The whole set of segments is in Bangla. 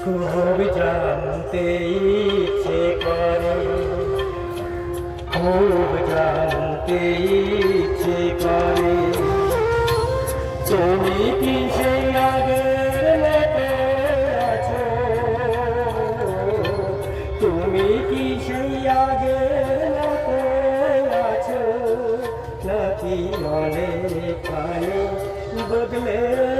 খুব জানতে ইচ্ছে করে খুব জানতে ইচ্ছে করে তুমি কি সেই আগের মতো আছো তুমি কি সেই আগের মতো আছো নাকি অনেকখানি বদলে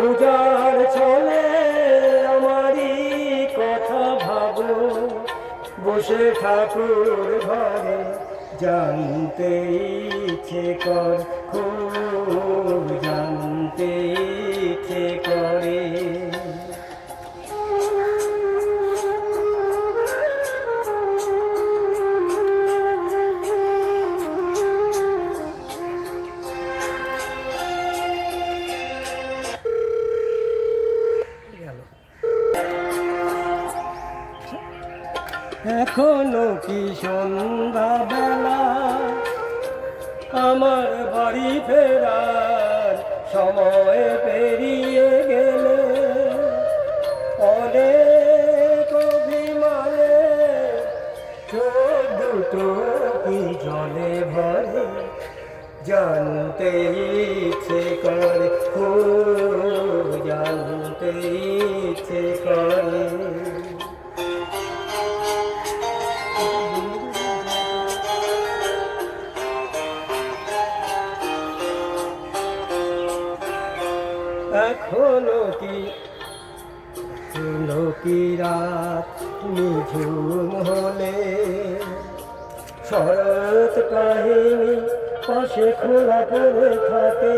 পূজার ছলে আমারই কথা ভাবো বসে ঠাকুর ঘরে জানতে ইচ্ছে কর, খুব জানতে ইচ্ছে করে। এখনও কি সন্ধ্যা বেলা আমার বাড়ি ফেরার সময় এখনও কি? এখনও কি রাত? নিঝুম হলে শরৎ কাহিনী পাশে খোলা পড়ে থাকে।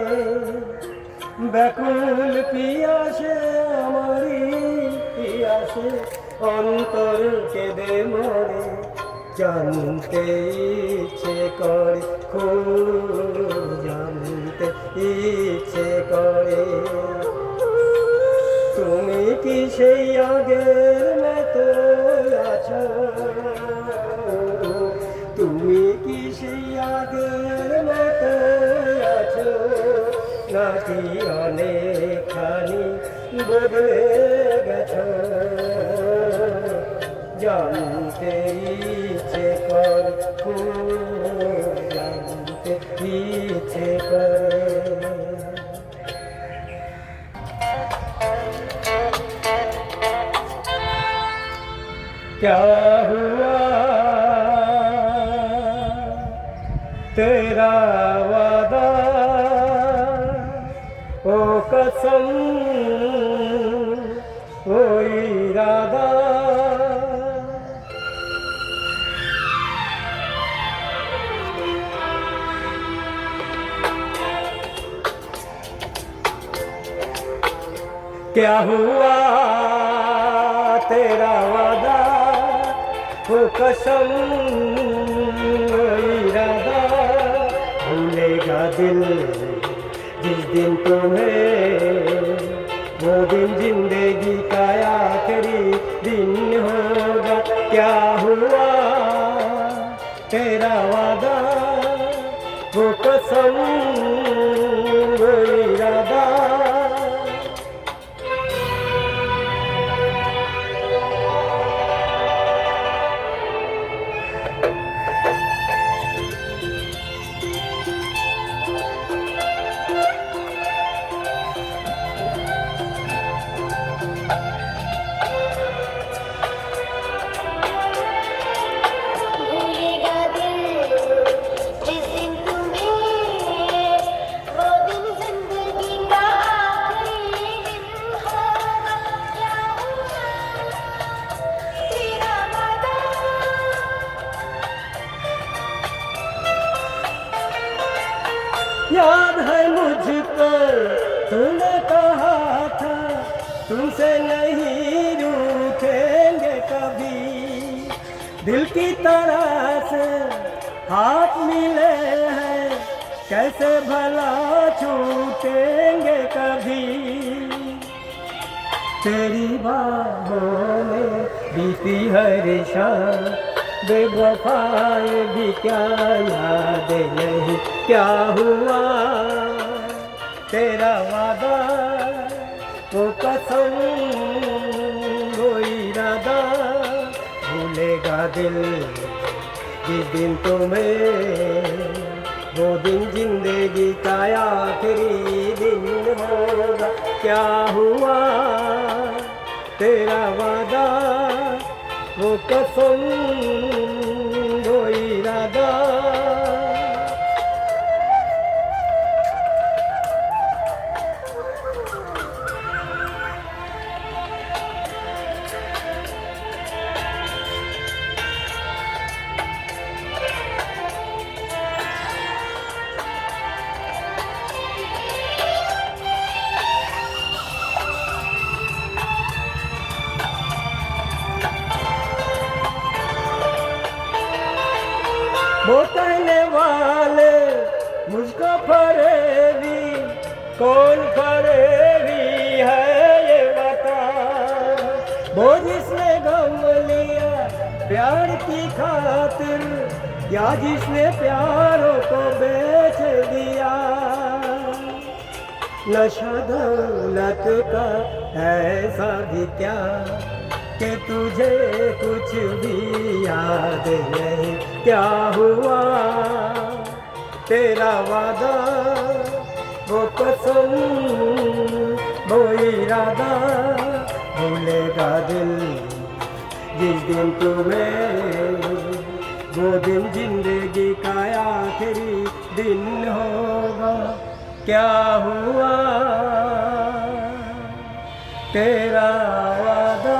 ব্যাকুল পিয়াসে আমারই পিয়াসে, অন্তর কেঁদে মরে। জানতে ইচ্ছে করে, খুব জানতে ইচ্ছে করে। আগের মতো আছো? তুমি কি সেই আগের মতো আছো? নাকি অনেকখানি বদলে গেছো? জানতে ইচ্ছে কর জানতে ইচ্ছে করে। क्या हुआ? तेरा वादा ओ कसम ओ इरादा। क्या हुआ तेरा वादा? कसम इरादा भूलेगा दिल जिस दिन तुम्हें, वो दिन ज़िंदगी का आखिरी दिन होगा। क्या हुआ? तेरा वादा, वो कसम तुमसे नहीं रूठेंगे कभी। दिल की तरह से हाथ मिले हैं, कैसे भला छूटेंगे कभी? तेरी बाहों में बीती हर शाम, बेवफाए भी क्या याद नहीं क्या हुआ? तेरा वादा वो कसम वो इरादा भूलेगा दिल जिस दिन तुम्हें वो दिन जिंदगी का आखिरी दिन होगा क्या हुआ तेरा वादा वो कसम वो इरादा वो कहने वाले, मुझको फरेबी। कौन फरेबी है ये बता वो जिसने गम लिया प्यार की खातिर, या जिसने प्यारों को बेच दिया? नशा दौलत का ऐसा भी क्या कि तुझे कुछ भी याद नहीं? क्या हुआ? तेरा वादा वो कसम वो इरादा भूलेगा दिल। जिस दिन तुम्हें, वो दिन ज़िंदगी का आखिरी दिन होगा। क्या हुआ? तेरा वादा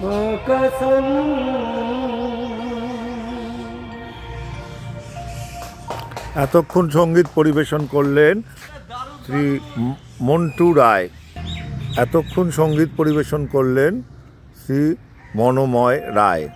वो कसम এতক্ষণ সংগীত পরিবেশন করলেন শ্রী মন্টু রায়। এতক্ষণ সংগীত পরিবেশন করলেন শ্রী মনোময় রায়।